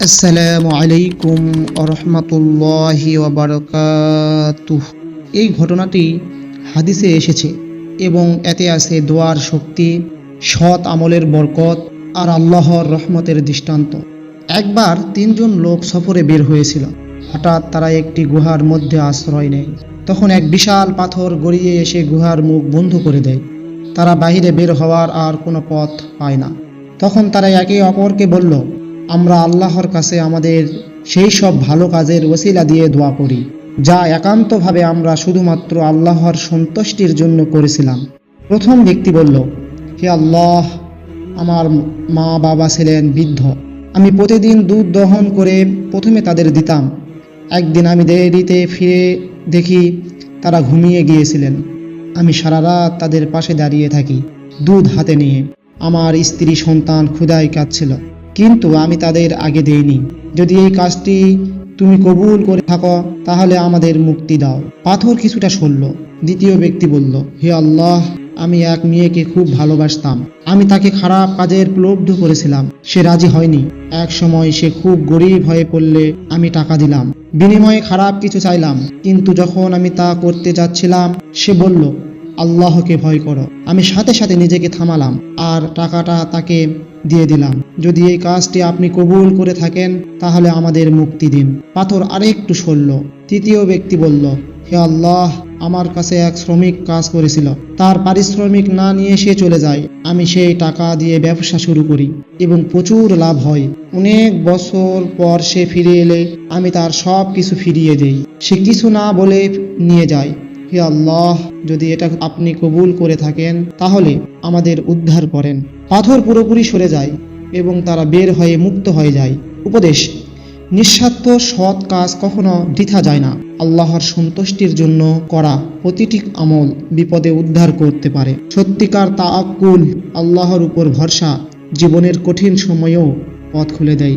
আসসালামু আলাইকুম রহমতুল্লাহি ওবরকাতুহ এই ঘটনাটি হাদিসে এসেছে এবং এতে আছে দোয়ার শক্তি, সৎ আমলের বরকত আর আল্লাহর রহমতের দৃষ্টান্ত। একবার তিনজন লোক সফরে বের হয়েছিল। হঠাৎ তারা একটি গুহার মধ্যে আশ্রয় নেয়। তখন এক বিশাল পাথর গড়িয়ে এসে গুহার মুখ বন্ধ করে দেয়। তারা বাহিরে বের হওয়ার আর কোনো পথ পায় না। তখন তারা একে অপরকে বলল আমরা আল্লাহর কাছে আমাদের সেই সব ভালো কাজের ওসিলা দিয়ে দোয়া করি, যা একান্তভাবে আমরা শুধুমাত্র আল্লাহর সন্তুষ্টির জন্য করেছিলাম। প্রথম ব্যক্তি বলল, হে আল্লাহ, আমার মা বাবা ছিলেন বৃদ্ধ। আমি প্রতিদিন দুধ দহন করে প্রথমে তাদের দিতাম। একদিন আমি দেরিতে ফিরে দেখি তারা ঘুমিয়ে গিয়েছিলেন। আমি সারা রাত তাদের পাশে দাঁড়িয়ে থাকি, দুধ হাতে নিয়ে। আমার স্ত্রী সন্তান ক্ষুদায় কাঁদছিল। কিন্তু আমি তাদের আগে দেইনি। যদি এই কাজটি তুমি কবুল করে থাকো, তাহলে আমাদের মুক্তি দাও। পাথর কিছুটা সরল। দ্বিতীয় ব্যক্তি বলল, হে আল্লাহ, আমি এক মেয়েকে খুব ভালোবাসতাম। আমি তাকে খারাপ কাজের প্রলব্ধ করেছিলাম। সে রাজি হয়নি। এক সময় সে খুব গরিব হয়ে পড়লে আমি টাকা দিলাম। বিনিময়ে খারাপ কিছু চাইলাম। কিন্তু যখন আমি তা করতে যাচ্ছিলাম, সে বলল, আল্লাহকে ভয় করো। আমি সাথে সাথে নিজেকে থামালাম। আর টাকাটা তাকে দিয়ে দিলাম। যদি এই কাজটি আপনি কবুল করে থাকেন, তাহলে আমাদের মুক্তি দিন। পাথর আরেকটু সরল। তৃতীয় ব্যক্তি বলল, হে আল্লাহ, আমার কাছে এক শ্রমিক কাজ করেছিল। তার পারিশ্রমিক না নিয়ে সে চলে যায়। আমি সেই টাকা দিয়ে ব্যবসা শুরু করি এবং প্রচুর লাভ হয়। অনেক বছর পর সে ফিরে এলে আমি তার সব কিছু ফিরিয়ে দেই। সে কিছু না বলে নিয়ে যায়। হে আল্লাহ, যদি এটা আপনি কবুল করে থাকেন, তাহলে আমাদের উদ্ধার করেন। পাথর পুরোপুরি সরে যায় এবং তারা বের হয়ে মুক্ত হয়ে যায়। উপদেশ, নিঃস্বার্থ সৎ কাজ কখনো বৃথা যায় না। আল্লাহর সন্তুষ্টির জন্য করা প্রতিটি আমল বিপদে উদ্ধার করতে পারে। সত্যিকার তাআক্কুল আল্লাহর উপর ভরসা জীবনের কঠিন সময়েও পথ খুলে দেয়।